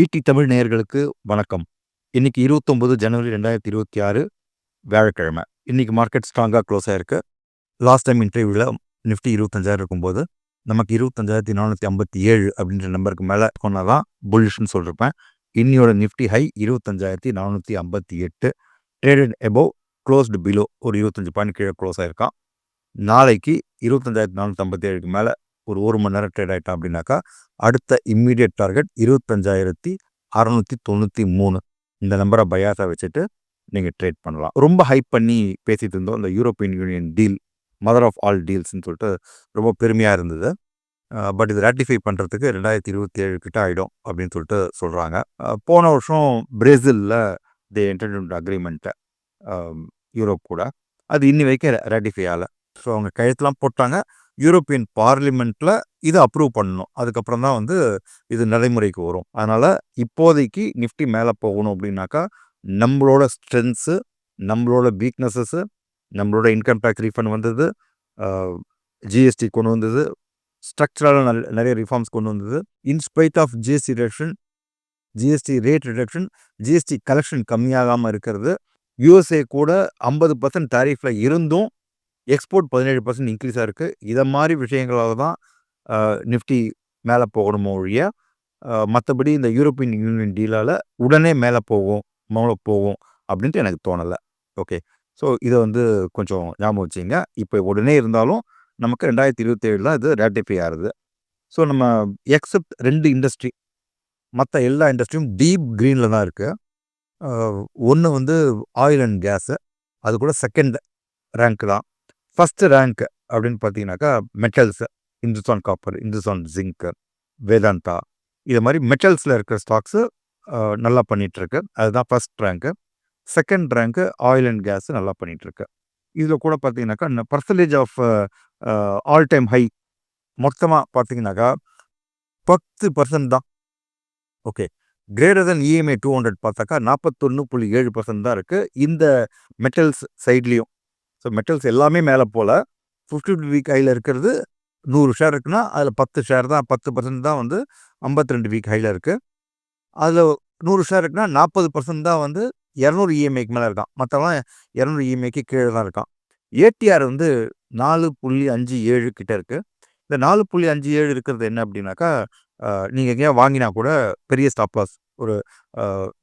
ED Tamil நேயர்களுக்கு வணக்கம். இன்னைக்கு இருபத்தொம்பது ஜனவரி ரெண்டாயிரத்தி இருபத்தி ஆறு வியாழக்கிழமை. இன்னைக்கு மார்க்கெட் ஸ்ட்ராங்காக க்ளோஸ் ஆயிருக்கு. லாஸ்ட் டைம் இன்டர்வியூவில் நிஃப்டி இருபத்தஞ்சாயிரம் இருக்கும்போது நமக்கு இருபத்தஞ்சாயிரத்தி நானூற்றி ஐம்பத்தி ஏழு அப்படின்ற நம்பருக்கு மேலே சொன்னால் தான் புல்லிஷ்னு சொல்லியிருப்பேன் இன்னியோட நிஃப்டி ஹை இருபத்தஞ்சாயிரத்தி நானூற்றி ஐம்பத்தி எட்டு. ட்ரேடட் எபோவ் க்ளோஸ்டு பிலோ ஒரு இருபத்தஞ்சி பாயிண்ட் கீழே க்ளோஸ் ஆயிருக்கான். நாளைக்கு இருபத்தஞ்சாயிரத்தி நானூற்றி ஐம்பத்தி ஏழுக்கு மேலே ஒரு ஒரு மணி நேரம் ட்ரேட் ஆகிட்டான் அப்படின்னாக்கா அடுத்த இம்மீடியட் டார்கெட் இருபத்தஞ்சாயிரத்தி அறநூற்றி தொண்ணூற்றி மூணு. இந்த நம்பரை பயாஸாக வச்சுட்டு நீங்கள் ட்ரேட் பண்ணலாம். ரொம்ப ஹைப் பண்ணி பேசிகிட்டு இருந்தோம். இந்த European union deal mother of all டீல்ஸ்னு சொல்லிட்டு ரொம்ப பெருமையாக இருந்தது. பட் இது ரேட்டிஃபை பண்ணுறதுக்கு ரெண்டாயிரத்தி இருபத்தி ஏழு கிட்ட ஆகிடும் அப்படின்னு சொல்லிட்டு சொல்கிறாங்க போன வருஷம் பிரேசிலில் தி என்டர்டெயின்மெண்ட் அக்ரிமெண்ட்டை யூரோப் கூட. அது இன்னி வரைக்கும் ரேட்டிஃபை ஆகலை. ஸோ அவங்க கழுத்தெலாம் போட்டாங்க. யூரோப்பியன் பார்லிமெண்ட்டில் இதை அப்ரூவ் பண்ணணும். அதுக்கப்புறம் தான் வந்து இது நடைமுறைக்கு வரும். அதனால் இப்போதைக்கு நிஃப்டி மேலே போகணும் அப்படின்னாக்கா நம்மளோட ஸ்ட்ரென்த்ஸு நம்மளோட வீக்னஸஸ்ஸு நம்மளோட இன்கம் டேக்ஸ் ரீஃபண்ட் வந்தது ஜிஎஸ்டி கொண்டு வந்தது ஸ்ட்ரக்சரால் நல் நிறைய ரிஃபார்ம்ஸ் கொண்டு வந்தது. In spite of GST reduction GST rate reduction GST collection கம்மியாகாமல் இருக்கிறது யூஎஸ்ஏ கூட ஐம்பது பர்சன்ட் டாரிஃபில் இருந்தும் எக்ஸ்போர்ட் பதினேழு பர்சன்ட் இன்க்ரீஸாக இருக்குது இதை மாதிரி விஷயங்களால் தான் நிஃப்டி மேலே போகணுமோ ஒழிய மற்றபடி இந்த யூரோப்பியன் யூனியன் டீலால் உடனே மேலே போகும் மேலே போகும் அப்படின்ட்டு எனக்கு தோணலை. ஓகே. ஸோ இதை வந்து கொஞ்சம் ஞாபகம் வச்சுங்க. இப்போ உடனே இருந்தாலும் நமக்கு ரெண்டாயிரத்தி இருபத்தி ஏழில் இது ரேட்டிஃபை ஆகுது. ஸோ நம்ம எக்ஸப்ட் ரெண்டு இண்டஸ்ட்ரி மற்ற எல்லா இண்டஸ்ட்ரியும் டீப் க்ரீனில் தான் இருக்குது ஒன்று வந்து ஆயில் அண்ட் கேஸு அது கூட செகண்ட் ரேங்க் தான். ஃபஸ்ட்டு ரேங்க் அப்படின்னு பார்த்தீங்கன்னாக்கா metals Hindustan copper Hindustan zinc Vedanta இது மாதிரி மெட்டல்ஸில் இருக்கிற ஸ்டாக்ஸு நல்லா பண்ணிகிட்ருக்கு அதுதான் first rank second rank oil and gas நல்லா பண்ணிகிட்ருக்கு இதில் கூட பார்த்தீங்கன்னாக்கா percentage of all time high மொத்தமாக பார்த்தீங்கன்னாக்கா பத்து பர்சன்ட் தான். Okay greater than EMI two hundred பார்த்தாக்கா நாற்பத்தொன்று புள்ளி ஏழு பர்சன்ட் தான் இருக்குது இந்த மெட்டல்ஸ் சைட்லேயும் ஸோ மெட்டல்ஸ் எல்லாமே மேலே போல். ஃபிஃப்டி வீக் ஹையில் இருக்கிறது நூறு ஷேர் இருக்குன்னா அதில் பத்து ஷேர் தான் பத்து பர்சன்ட் தான் வந்து ஐம்பத்தி ரெண்டு வீக் ஹையில் இருக்குது அதில் நூறு ஷேர் இருக்குன்னா நாற்பது பர்சன்ட் தான் வந்து இரநூறு இஎம்ஐக்கு மேலே இருக்கான். மற்றவெல்லாம் இரநூறு இஎம்ஐக்கு கீழே தான் இருக்கான். ஏடிஆர் வந்து நாலு புள்ளி அஞ்சு ஏழு கிட்ட இருக்குது இந்த நாலு புள்ளி அஞ்சு ஏழு இருக்கிறது என்ன அப்படின்னாக்கா நீங்கள் எங்கேயா வாங்கினா கூட பெரிய ஸ்டாப் லாஸ் ஒரு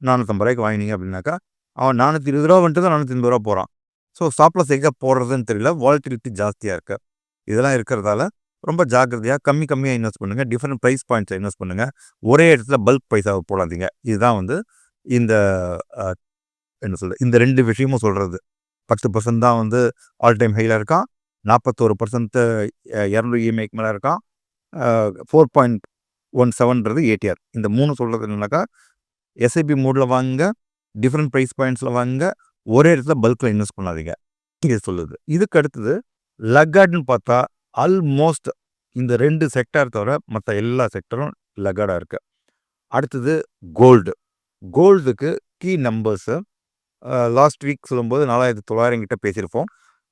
நானூற்றம்பது ரூபாய்க்கு வாங்கினீங்க அப்படின்னாக்கா அவன் நானூற்றி இருபது ரூபா வந்துட்டு தான் நானூற்றி ஐம்பது ரூபா போகிறான் ஸோ ஸ்டாப்லஸ் எங்கே போடுறதுன்னு தெரியல. வால்டிலிட்டி ஜாஸ்தியாக இருக்குது இதெல்லாம் இருக்கிறதால ரொம்ப ஜாக்கிரதையாக கம்மி கம்மியாக இன்வெஸ்ட் பண்ணுங்கள் டிஃப்ரெண்ட் ப்ரைஸ் பாயிண்ட்ஸை இன்வெஸ்ட் பண்ணுங்கள் ஒரே இடத்துல பல்க் பைசாவை போடாதீங்க. இதுதான் வந்து இந்த என்ன சொல்கிறது இந்த ரெண்டு விஷயமும் சொல்கிறது பத்து பர்சன்ட் தான் வந்து ஆல் டைம் ஹையில் இருக்கான். நாற்பத்தோரு பர்சன்ட்டு இரநூறு இஎம்ஐக்கு மேலே இருக்கான். ஃபோர் பாயிண்ட் ஒன் செவன்றது ஏடிஆர் இந்த மூணு சொல்கிறது என்னன்னாக்கா எஸ்ஐபி மூடில் வாங்க டிஃப்ரெண்ட் ப்ரைஸ் பாயிண்ட்ஸில் வாங்க ஒரே இடத்துல பல்கில் இன்வெஸ்ட் பண்ணாதீங்க. இங்கே சொல்லுது. இதுக்கு அடுத்தது லக்கார்டுன்னு பார்த்தா ஆல்மோஸ்ட் இந்த ரெண்டு செக்டார் தவிர மற்ற எல்லா செக்டரும் லக்கார்டாக இருக்குது அடுத்தது கோல்டு கோல்டுக்கு கீ நம்பர்ஸு லாஸ்ட் வீக் சொல்லும்போது நாலாயிரத்தி தொள்ளாயிரம் கிட்ட பேசியிருப்போம்.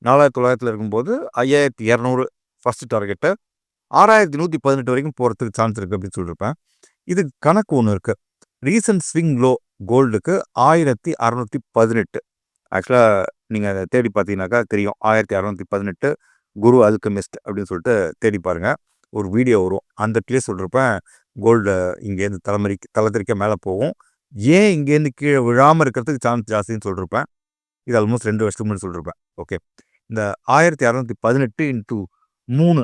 நாலாயிரத்தி தொள்ளாயிரத்தில் இருக்கும்போது ஐயாயிரத்தி இரநூறு ஃபஸ்ட்டு டார்கெட்டு ஆறாயிரத்தி நூற்றி பதினெட்டு வரைக்கும் போகிறதுக்கு சான்ஸ் இருக்குது அப்படின்னு சொல்லியிருப்பேன். இது கணக்கு ஒன்று இருக்குது ரீசன்ட் ஸ்விங் லோ கோல்டுக்கு ஆயிரத்தி அறநூற்றி பதினெட்டு. ஆக்சுவலாக நீங்கள் அதை தேடி பார்த்தீங்கன்னாக்கா தெரியும். ஆயிரத்தி அறநூற்றி பதினெட்டு குரு அல்கமிஸ்ட் அப்படின்னு சொல்லிட்டு தேடி பாருங்கள் ஒரு வீடியோ வரும். அந்த பிளேஸ் சொல்கிறப்ப கோல்டு இங்கேருந்து தலைமுறைக்கு தலைத்திரிக்க மேலே போகும். ஏன் இங்கேருந்து கீழே விழாமல் இருக்கிறதுக்கு சான்ஸ் ஜாஸ்தின்னு சொல்லியிருப்பேன் இது ஆல்மோஸ்ட் ரெண்டு வருஷத்துக்கு முன்னாடி சொல்லியிருப்பேன் ஓகே இந்த ஆயிரத்தி அறநூற்றி பதினெட்டு இன்ட்டு மூணு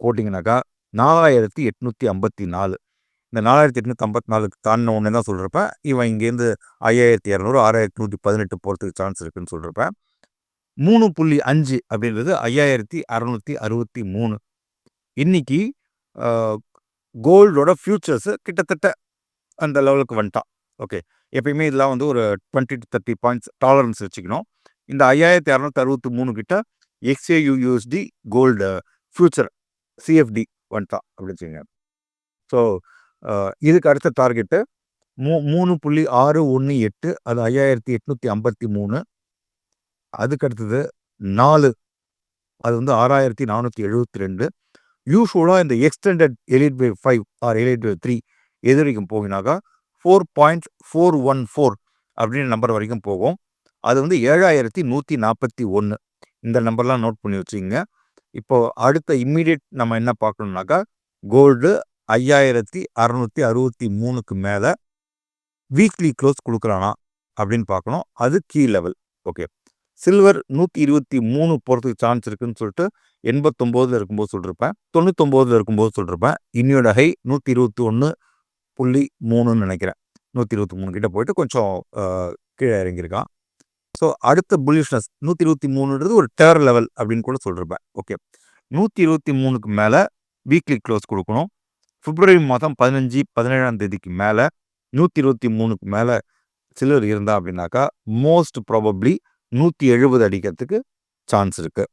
போட்டிங்கனாக்கா நாலாயிரத்தி எட்நூற்றி ஐம்பத்தி நாலு. இந்த நாலாயிரத்தி எட்நூற்றி ஐம்பத்தி நாலுக்கு தாண்டின ஒன்று தான் சொல்கிறப்ப இவன் இங்கேருந்து ஐயாயிரத்தி இரநூறு ஆறாயிரத்தி நூற்றி பதினெட்டு போகிறதுக்கு சான்ஸ் இருக்குன்னு சொல்கிறப்ப மூணு புள்ளி அஞ்சு அப்படின்றது ஐயாயிரத்தி அறநூற்றி அறுபத்தி மூணு. இன்னைக்கு கோல்டோட ஃப்யூச்சர்ஸு கிட்டத்தட்ட அந்த லெவலுக்கு வந்துட்டான். ஓகே. எப்பயுமே இதெல்லாம் வந்து ஒரு twenty to thirty points tolerance வச்சுக்கணும். இந்த ஐயாயிரத்தி அறநூற்றி அறுபத்தி மூணு கிட்ட எக்ஸ்ஏயூஎஸ்டி கோல்டு ஃப்யூச்சர் சிஎஃப்டி வந்துட்டான் அப்படின்னு வச்சுக்கோங்க. ஸோ இதுக்கு அடுத்த டார்கெட்டு மூ மூணு புள்ளி ஆறு ஒன்று எட்டு அது ஐயாயிரத்தி எட்நூற்றி ஐம்பத்தி மூணு. அதுக்கு அடுத்தது நாலு அது வந்து ஆறாயிரத்தி நானூற்றி எழுபத்தி ரெண்டு. யூஸ்வலாக இந்த extended Elliott by five or Elliott by three எது வரைக்கும் போகினாக்கா four point four one four அப்படின்னு நம்பர் வரைக்கும் போகும். அது வந்து ஏழாயிரத்தி நூற்றி நாற்பத்தி ஒன்று இந்த நம்பர்லாம் நோட் பண்ணி வச்சுக்கோங்க. இப்போது அடுத்த இம்மீடியட் நம்ம என்ன பார்க்கணுன்னாக்கா கோல்டு ஐயாயிரத்தி அறநூற்றி அறுபத்தி மூணுக்கு மேலே வீக்லி க்ளோஸ் கொடுக்குறானா அப்படின்னு பார்க்கணும் அது கீ லெவல் ஓகே சில்வர் நூற்றி இருபத்தி மூணு போகிறதுக்கு சான்ஸ் இருக்குன்னு சொல்லிட்டு எண்பத்தொம்போதில் இருக்கும்போது சொல்லியிருப்பேன் தொண்ணூத்தொம்போதில் இருக்கும்போது சொல்லியிருப்பேன் இன்னியோட ஹை நூற்றி இருபத்தி ஒன்று புள்ளி மூணுன்னு நினைக்கிறேன். நூற்றி இருபத்தி மூணு கிட்ட போயிட்டு கொஞ்சம் கீழே இறங்கியிருக்கான். ஸோ அடுத்த புல்லிஷ்னஸ் நூற்றி இருபத்தி மூணுன்றது ஒரு டேர் லெவல் அப்படின்னு கூட சொல்லியிருப்பேன் ஓகே நூற்றி இருபத்தி மூணுக்கு மேலே வீக்லி க்ளோஸ் கொடுக்கணும். பிப்ரவரி மாதம் பதினஞ்சு பதினேழாம் தேதிக்கு மேலே நூற்றி இருபத்தி மூணுக்கு மேலே சிலர் இருந்தா அப்படின்னாக்கா மோஸ்ட் ப்ராபப்ளி நூற்றி எழுபது அடிக்கிறதுக்கு சான்ஸ் இருக்குது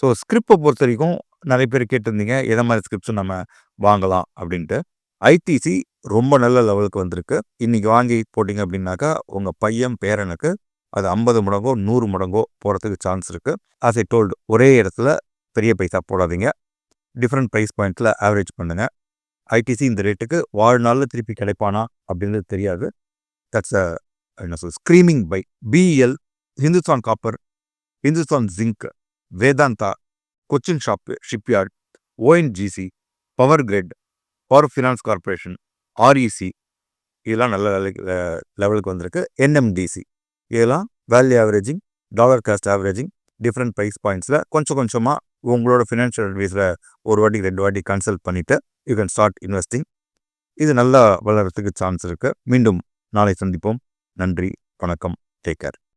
ஸோ ஸ்கிரிப்டை பொறுத்த வரைக்கும் நிறைய பேர் கேட்டிருந்தீங்க எதை மாதிரி ஸ்கிரிப்ட்ஸும் நம்ம வாங்கலாம் அப்படின்ட்டு. ஐடிசி ரொம்ப நல்ல லெவலுக்கு வந்திருக்கு. இன்றைக்கி வாங்கி போட்டிங்க அப்படின்னாக்கா உங்கள் பையன் பேரனுக்கு அது ஐம்பது மடங்கோ நூறு மடங்கோ போகிறதுக்கு சான்ஸ் இருக்குது ஆஸ் ஐ டோல்டு ஒரே இடத்துல பெரிய பைசா போடாதீங்க. டிஃப்ரெண்ட் ப்ரைஸ் பாயிண்ட்டில் ஆவரேஜ் பண்ணுங்கள் ஐடிசி இந்த ரேட்டுக்கு வாழ்நாளில் திருப்பி கிடைப்பானா அப்படின்றது தெரியாது. தட்ஸ் அ என்ன சொல் screaming buy PL Hindustan copper Hindustan zinc Vedanta Cochin shop shipyard ONGC power grid power finance corporation REC இதெல்லாம் நல்ல லெவலுக்கு வந்திருக்கு. என்எம்டிசி இதெல்லாம் value averaging dollar cost averaging different price பாயிண்ட்ஸில் கொஞ்சம் கொஞ்சமாக உங்களோட ஃபினான்ஷியல் அட்வைஸில் ஒரு வாட்டி ரெண்டு வாட்டி கன்சல்ட் பண்ணிவிட்டு யூ கேன் ஸ்டார்ட் இன்வெஸ்டிங் இது நல்லா வளர்கிறதுக்கு சான்ஸ் இருக்குது மீண்டும் நாளை சந்திப்போம். நன்றி வணக்கம். Take care